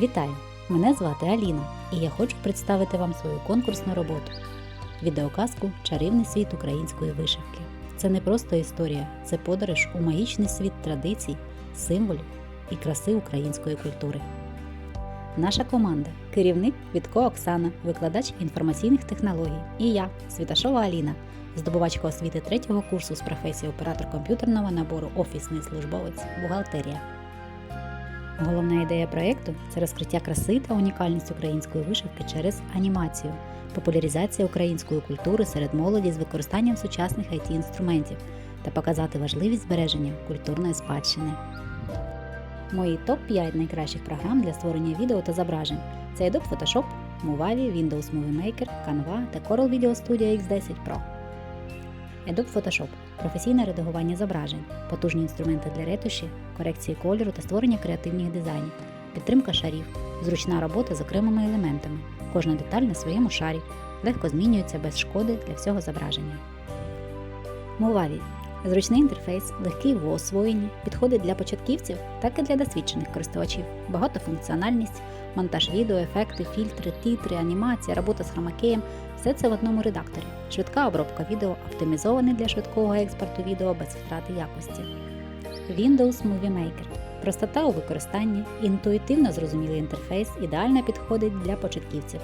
Вітаю! Мене звати Аліна, і я хочу представити вам свою конкурсну роботу відеоказку Чарівний світ української вишивки. Це не просто історія, це подорож у магічний світ традицій, символів і краси української культури. Наша команда керівник Вітко Оксана, викладач інформаційних технологій, і я, Світашова Аліна, здобувачка освіти третього курсу з професії оператор комп'ютерного набору Офісний службовець Бухгалтерія. Головна ідея проєкту це розкриття краси та унікальність української вишивки через анімацію, популяризація української культури серед молоді з використанням сучасних it інструментів та показати важливість збереження культурної спадщини. Мої топ-5 найкращих програм для створення відео та зображень це Adobe Photoshop, Movavi, Windows Movie Maker, Canva та Corel Video Studio X10 Pro. Adobe Photoshop професійне редагування зображень, потужні інструменти для ретуші, корекції кольору та створення креативних дизайнів, підтримка шарів, зручна робота з окремими елементами. Кожна деталь на своєму шарі, легко змінюється без шкоди для всього зображення. Movavi Зручний інтерфейс, легкий в освоєнні, підходить для початківців, так і для досвідчених користувачів. Багатофункціональність, монтаж відео, ефекти, фільтри, титри, анімація, робота з хромакеєм все це в одному редакторі. Швидка обробка відео, оптимізований для швидкого експорту відео без втрати якості. Windows Movie Maker. Простота у використанні, інтуїтивно зрозумілий інтерфейс ідеально підходить для початківців.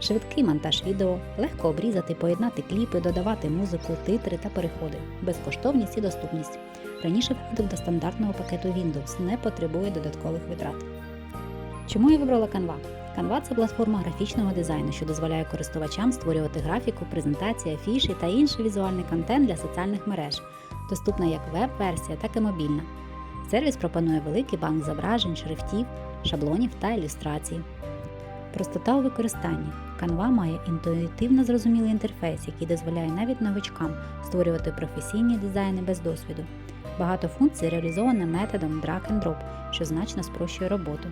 Швидкий монтаж відео, легко обрізати, поєднати кліпи, додавати музику, титри та переходи, безкоштовність і доступність. Раніше входив до стандартного пакету Windows, не потребує додаткових витрат. Чому я вибрала Canva? Canva – це платформа графічного дизайну, що дозволяє користувачам створювати графіку, презентації, афіші та інший візуальний контент для соціальних мереж, доступна як веб-версія, так і мобільна. Сервіс пропонує великий банк зображень, шрифтів, шаблонів та ілюстрацій. Простота у використанні. Canva має інтуїтивно зрозумілий інтерфейс, який дозволяє навіть новичкам створювати професійні дизайни без досвіду. Багато функцій реалізовано методом drag and drop, що значно спрощує роботу.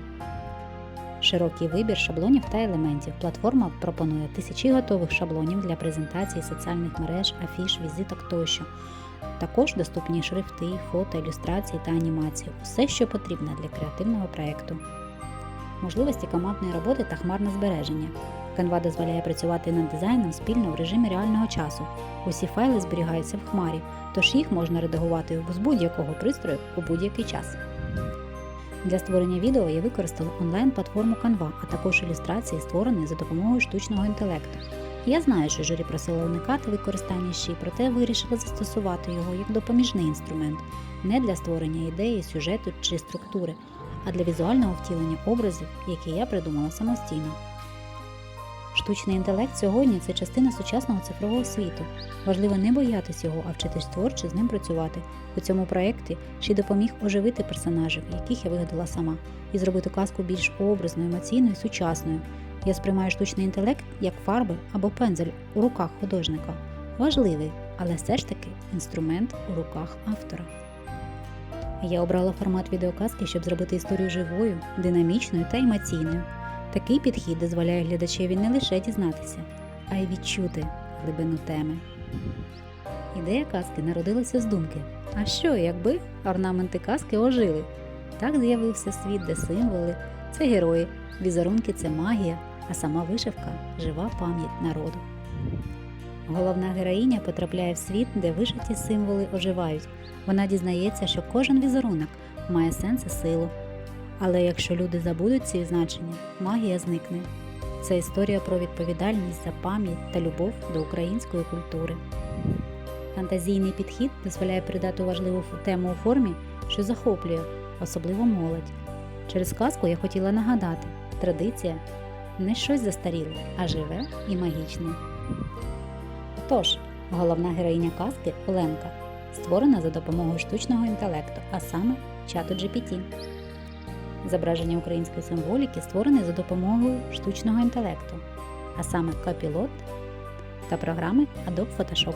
Широкий вибір шаблонів та елементів. Платформа пропонує тисячі готових шаблонів для презентації соціальних мереж, афіш, візиток тощо. Також доступні шрифти, фото, ілюстрації та анімації усе, що потрібно для креативного проєкту. Можливості командної роботи та хмарне збереження. Canva дозволяє працювати над дизайном спільно в режимі реального часу. Усі файли зберігаються в хмарі, тож їх можна редагувати з будь-якого пристрою у будь-який час. Для створення відео я використала онлайн-платформу Canva, а також ілюстрації, створені за допомогою штучного інтелекту. Я знаю, що журі просила уникати використання щі, проте вирішила застосувати його як допоміжний інструмент не для створення ідеї, сюжету чи структури, а для візуального втілення образів, які я придумала самостійно. Штучний інтелект сьогодні це частина сучасного цифрового світу. Важливо не боятись його, а вчитись творчо з ним працювати. У цьому проєкті ще допоміг оживити персонажів, яких я вигадала сама, і зробити казку більш образною, емоційною сучасною. Я сприймаю штучний інтелект як фарби або пензель у руках художника. Важливий, але все ж таки інструмент у руках автора. Я обрала формат відеоказки, щоб зробити історію живою, динамічною та емоційною. Такий підхід дозволяє глядачеві не лише дізнатися, а й відчути глибину теми. Ідея казки народилася з думки. А що, якби орнаменти казки ожили? Так з'явився світ, де символи це герої, візерунки це магія, а сама вишивка жива пам'ять народу. Головна героїня потрапляє в світ, де вишиті символи оживають. Вона дізнається, що кожен візерунок має сенс і силу. Але якщо люди забудуть ці значення, магія зникне. Це історія про відповідальність за пам'ять та любов до української культури. Фантазійний підхід дозволяє передати важливу тему у формі, що захоплює, особливо молодь. Через казку я хотіла нагадати: традиція не щось застаріле, а живе і магічне. Тож, головна героїня казки Оленка створена за допомогою штучного інтелекту, а саме чату GPT. Зображення української символіки створене за допомогою штучного інтелекту, а саме Copilot та програми Adobe Photoshop.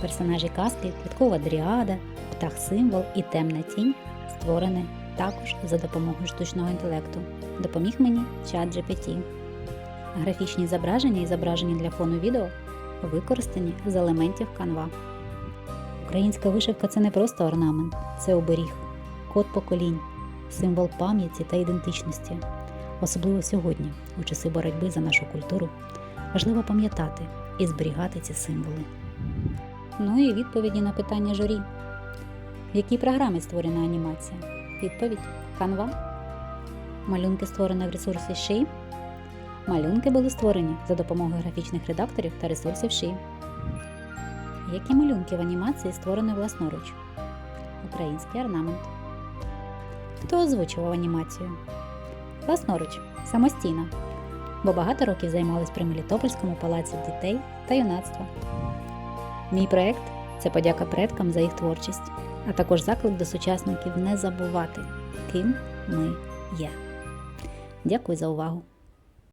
Персонажі казки квіткова дріада, птах символ і темна тінь створені також за допомогою штучного інтелекту. Допоміг мені чат GPT. Графічні зображення і зображення для фону відео використані з елементів Canva. Українська вишивка це не просто орнамент, це оберіг, код поколінь, символ пам'яті та ідентичності. Особливо сьогодні, у часи боротьби за нашу культуру, важливо пам'ятати і зберігати ці символи. Ну і відповіді на питання журі. В якій програмі створена анімація? Відповідь Canva. Малюнки створені в ресурсі Ши. Малюнки були створені за допомогою графічних редакторів та ресурсів Ши. Які малюнки в анімації створені власноруч? Український орнамент. Хто озвучував анімацію? Власноруч, самостійно, бо багато років займалась при Мелітопольському палаці дітей та юнацтва. Мій проект це подяка предкам за їх творчість, а також заклик до сучасників не забувати, ким ми є. Дякую за увагу!